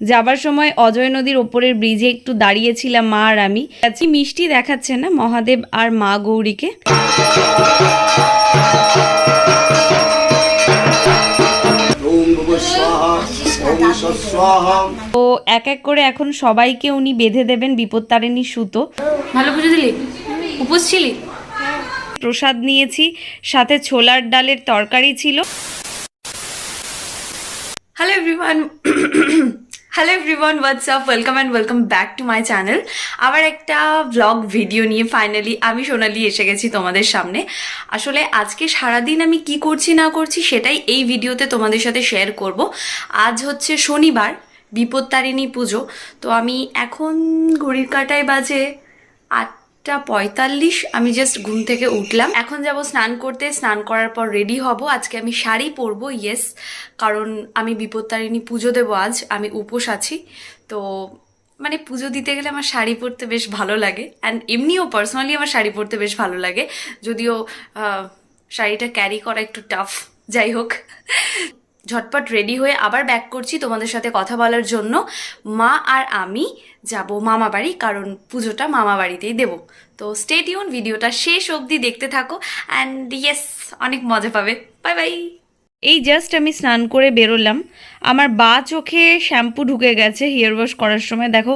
যাবার সময় অজয় নদীর ওপরের ব্রিজে একটু দাঁড়িয়েছিলাম মা আর আমি। আজকে মিষ্টি দেখাচ্ছে না মহাদেব আর মা গৌরীকে। তো এক এক করে এখন সবাইকে উনি বেঁধে দেবেন বিপত্তারিণী সুতো। ভালো পুজো দিলি? উপোস ছিলি? প্রসাদ নিয়েছি সাথে ছোলার ডালের তরকারি ছিল। Hello everyone hello everyone what's up welcome and welcome back to my channel আবার একটা ব্লগ ভিডিও নিয়ে ফাইনালি আমি সোনালি এসে গেছি তোমাদের সামনে। আসলে আজকে সারাদিন আমি কি করছি না করছি সেটাই এই ভিডিওতে তোমাদের সাথে শেয়ার করব। আজ হচ্ছে শনিবার, বিপত্তারিণী পুজো। তো আমি এখন ঘড়ির কাটায় বাজে আটটা পঁয়তাল্লিশ, আমি জাস্ট ঘুম থেকে উঠলাম। এখন যাব স্নান করতে, স্নান করার পর রেডি হব। আজকে আমি শাড়ি পরবো ইয়েস কারণ আমি বিপত্তারিণী পুজো দেবো আজ, আমি উপোস আছি। তো মানে পুজো দিতে গেলে আমার শাড়ি পরতে বেশ ভালো লাগে। অ্যান্ড এমনিও পার্সোনালি আমার শাড়ি পরতে বেশ ভালো লাগে। যদিও শাড়িটা ক্যারি করা একটু টাফ যাই হোক। ঝটপট রেডি হয়ে আবার ব্যাক করছি তোমাদের সাথে কথা বলার জন্য। মা আর আমি যাব মামা বাড়ি, কারণ পুজোটা মামা বাড়িতেই দেবো। তো স্টেট ইউন ভিডিওটা শেষ অবধি দেখতে থাকো। অ্যান্ড ইয়েস অনেক মজা পাবে। বাই বাই এই জাস্ট আমি স্নান করে বেরোলাম। আমার বা চোখে শ্যাম্পু ঢুকে গেছে হেয়ার ওয়াশ করার সময়। দেখো,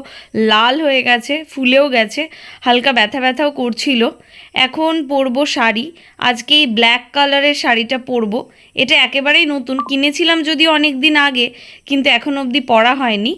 লাল হয়ে গেছে, ফুলেও গেছে, হালকা ব্যথা ব্যথাও করছিল। এখন পরবো শাড়ি। আজকে এই ব্ল্যাক কালারের শাড়িটা পরবো। এটা একেবারেই নতুন। কিনেছিলাম যদিও অনেক দিন আগে, কিন্তু এখন অবধি পরা হয়নি।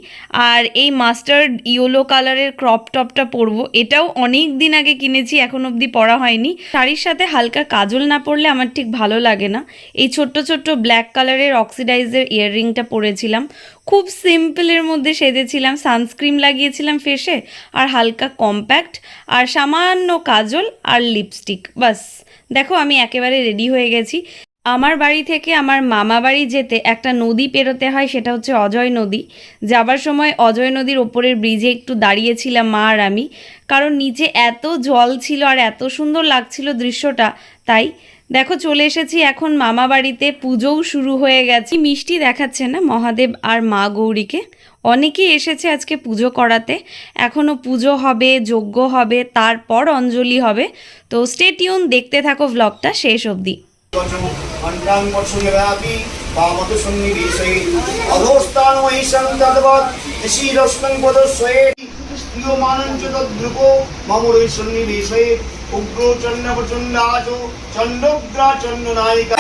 আর এই মাস্টার্ড ইয়েলো কালারের ক্রপ টপটা পরবো। এটাও অনেক দিন আগে কিনেছি, এখন অবধি পরা হয়নি। শাড়ির সাথে হালকা কাজল না পরলে আমার ঠিক ভালো লাগে না। এই ছোট্ট ছোট্ট ব্ল্যাক কালারের অক্সিডাইজের ইয়াররিংটা পরেছিলাম খুব সিম্পলের মধ্যে সেজেছিলাম সানস্ক্রিন লাগিয়েছিলাম ফেসে আর হালকা কম্প্যাক্ট আর সামান্য কাজল আর লিপস্টিক বাস দেখো আমি একেবারে রেডি হয়ে গেছি। আমার বাড়ি থেকে আমার মামা বাড়ি যেতে একটা নদী পেরোতে হয়, সেটা হচ্ছে অজয় নদী। যাবার সময় অজয় নদীর ওপরের ব্রিজে একটু দাঁড়িয়েছিলাম মা আর আমি। কারণ নিচে এত জল ছিল আর এত সুন্দর লাগছিল দৃশ্যটা, তাই দেখো, চলে এসেছি এখন মামা বাড়িতে। পুজোও শুরু হয়ে গেছে। মিষ্টি দেখাচ্ছে না মহাদেব আর মা গৌরীকে? অনেকেই এসেছে আজকে পুজো করাতে। এখনও পুজো হবে, যজ্ঞ হবে, তারপর অঞ্জলি হবে। তো স্টেটিউন দেখতে থাকো ভ্লগটা শেষ অবধি। উগ্র চন্ড প্রচণ্ডাচ চণ্ডগ্রা চণ্ড নায়িকা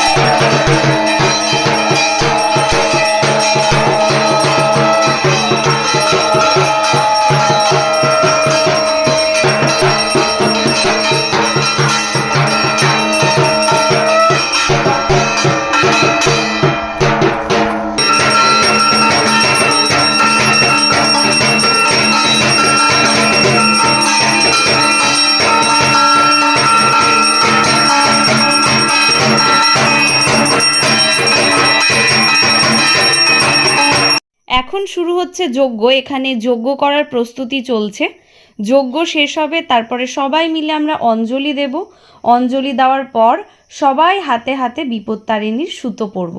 এখন শুরু হচ্ছে যজ্ঞ। এখানে যজ্ঞ করার প্রস্তুতি চলছে। যজ্ঞ শেষ হবে, তারপরে সবাই মিলে আমরা অঞ্জলি দেব। অঞ্জলি দেওয়ার পর সবাই হাতে হাতে বিপত্তারিণীর সুতো পরব।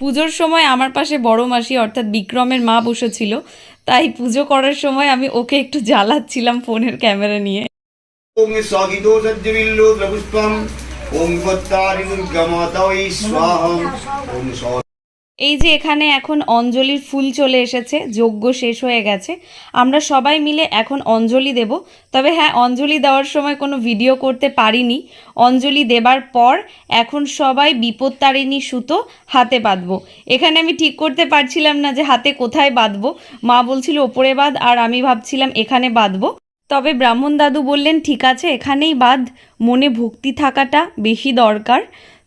পুজোর সময় আমার পাশে বড় মাসি, অর্থাৎ বিক্রমের মা বসেছিল। তাই পুজো করার সময় আমি ওকে একটু জ্বালাচ্ছিলাম ফোনের ক্যামেরা নিয়ে। ওং এই যে এখানে এখন অঞ্জলির ফুল চলে এসেছে, যজ্ঞ শেষ হয়ে গেছে। আমরা সবাই মিলে এখন অঞ্জলি দেব। তবে হ্যাঁ অঞ্জলি দেওয়ার সময় কোনো ভিডিও করতে পারিনি। অঞ্জলি দেবার পর এখন সবাই বিপত্তারিণী সুতো হাতে বাঁধবো। এখানে আমি ঠিক করতে পারছিলাম না যে হাতে কোথায় বাঁধবো। মা বলছিল, ওপরে বাঁধ। আর আমি ভাবছিলাম, এখানে বাঁধবো। তবে ব্রাহ্মণ দাদু বললেন, ঠিক আছে, এখানেই বাদ মনে ভক্তি থাকাটা বেশি দরকার।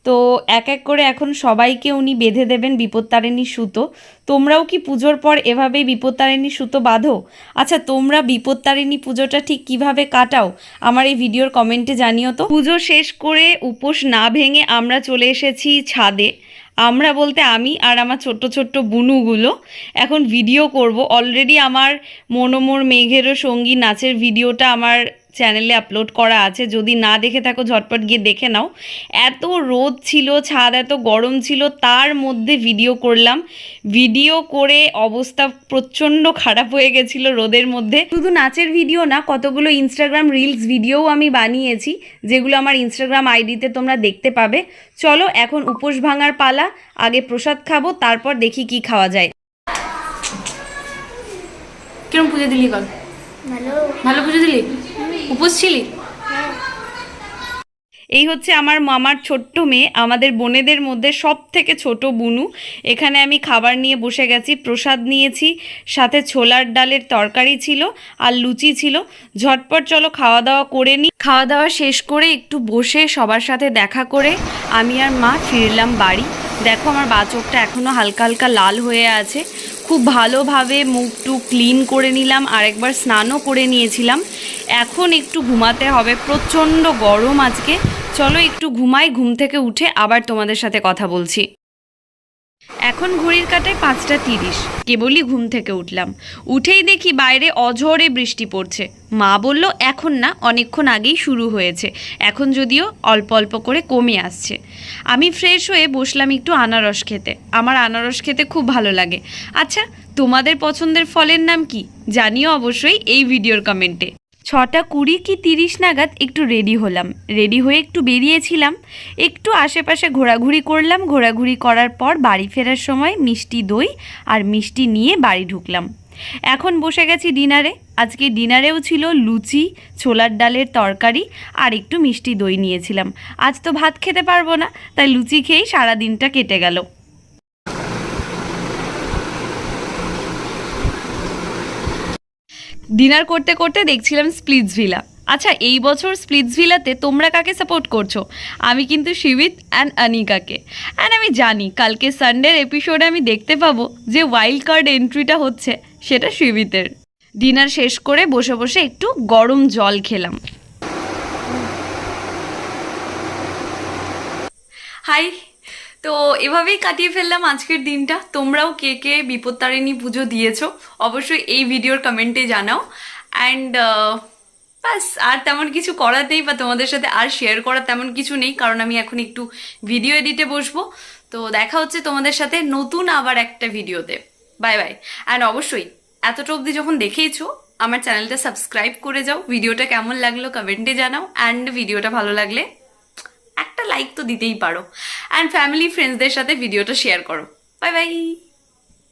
তো এক এক করে এখন সবাইকে উনি বেঁধে দেবেন বিপত্তারিণী সুতো। তোমরাও কি পুজোর পর এভাবেই বিপত্তারিণী সুতো বাঁধো? আচ্ছা তোমরা বিপত্তারিণী পুজোটা ঠিক কীভাবে কাটাও? আমার এই ভিডিওর কমেন্টে জানিও তো। পুজো শেষ করে উপোস না ভেঙে আমরা চলে এসেছি ছাদে। আমরা বলতে আমি আর আমার ছোট্ট ছোট্ট বুনুগুলো। এখন ভিডিও করব। অলরেডি আমার মনোমোর মেঘেরও সঙ্গী নাচের ভিডিওটা আমার চ্যানেলে আপলোড করা আছে। যদি না দেখে থাকো, ঝটপট গিয়ে দেখে নাও। এত রোদ ছিল, ছাদ এত গরম ছিল, তার মধ্যে ভিডিও করলাম। ভিডিও করে অবস্থা প্রচণ্ড খারাপ হয়ে গেছিল রোদের মধ্যে। শুধু নাচের ভিডিও না, কতগুলো ইনস্টাগ্রাম রিলস ভিডিওও আমি বানিয়েছি, যেগুলো আমার ইনস্টাগ্রাম আইডিতে তোমরা দেখতে পাবে। চলো এখন উপোস ভাঙার পালা, আগে প্রসাদ খাব, তারপর দেখি কি খাওয়া যায়। কিরম পুজো দিলি কল ভালো। ভালো পুজো দিলি? উপোস ছিলি? এই হচ্ছে আমার মামার ছোট্ট মেয়ে আমাদের বোনেদের মধ্যে সব থেকে ছোট বুনু। এখানে আমি খাবার নিয়ে বসে গেছি প্রসাদ নিয়েছি সাথে ছোলার ডালের তরকারি ছিল আর লুচি ছিল। ঝটপট চলো খাওয়া দাওয়া করে নিই খাওয়া দাওয়া শেষ করে একটু বসে সবার সাথে দেখা করে আমি আর মা ফিরলাম বাড়ি। দেখো আমার বা চোখটা এখনও হালকা হালকা লাল হয়ে আছে। খুব ভালোভাবে মুখ মুখটু ক্লিন করে নিলাম, আর একবার স্নানও করে নিয়েছিলাম। এখন একটু ঘুমাতে হবে, প্রচণ্ড গরম আজকে। চলো একটু ঘুমাই, ঘুম থেকে উঠে আবার তোমাদের সাথে কথা বলছি। এখন ঘড়ির কাটায় পাঁচটা তিরিশ। কেবলই ঘুম থেকে উঠলাম। উঠেই দেখি বাইরে অঝরে বৃষ্টি পড়ছে। মা বলল, এখন না, অনেকক্ষণ আগেই শুরু হয়েছে। এখন যদিও অল্প অল্প করে কমে আসছে। আমি ফ্রেশ হয়ে বসলাম একটু আনারস খেতে। আমার আনারস খেতে খুব ভালো লাগে। আচ্ছা তোমাদের পছন্দের ফলের নাম কি? জানিও অবশ্যই এই ভিডিওর কমেন্টে। ছটা কুড়ি কি তিরিশ নাগাদ একটু রেডি হলাম। রেডি হয়ে একটু বেরিয়েছিলাম। একটু আশেপাশে ঘোরাঘুরি করলাম। ঘোরাঘুরি করার পর বাড়ি ফেরার সময় মিষ্টি দই আর মিষ্টি নিয়ে বাড়ি ঢুকলাম। এখন বসে গেছি ডিনারে আজকে ডিনারেও ছিল লুচি, ছোলার ডালের তরকারি আর একটু মিষ্টি দই নিয়েছিলাম। আজ তো ভাত খেতে পারব না, তাই লুচি খেয়েই সারা দিনটা কেটে গেল। ডিনার করতে করতে দেখছিলাম স্প্লিটস ভিলা আচ্ছা এই বছর স্প্লিটস ভিলাতে তোমরা কাকে সাপোর্ট করছ? আমি কিন্তু শিবিত অ্যান্ড অনিকাকে অ্যান্ড আমি জানি, কালকে সানডের এপিসোডে আমি দেখতে পাবো যে ওয়াইল্ড কার্ড এন্ট্রিটা হচ্ছে, সেটা শিবিতের ডিনার শেষ করে বসে বসে একটু গরম জল খেলাম। হাই তো এভাবেই কাটিয়ে ফেললাম আজকের দিনটা। তোমরাও কে কে বিপত্তারিণী পুজো দিয়েছ, অবশ্যই এই ভিডিওর কমেন্টে জানাও। অ্যান্ড ব্যাস, আর তেমন কিছু করার নেই বা তোমাদের সাথে আর শেয়ার করার তেমন কিছু নেই, কারণ আমি এখন একটু ভিডিও এডিটে বসবো। তো দেখা হচ্ছে তোমাদের সাথে নতুন আবার একটা ভিডিওতে বাই বাই অ্যান্ড অবশ্যই, এতটা অবধি যখন দেখেইছো, আমার চ্যানেলটা সাবস্ক্রাইব করে যাও। ভিডিওটা কেমন লাগল কমেন্টে জানাও। অ্যান্ড ভিডিওটা ভালো লাগলে একটা লাইক তো দিতেই পারো। অ্যান্ড ফ্যামিলি ফ্রেন্ডসদের সাথে ভিডিওটা শেয়ার করো। Bye bye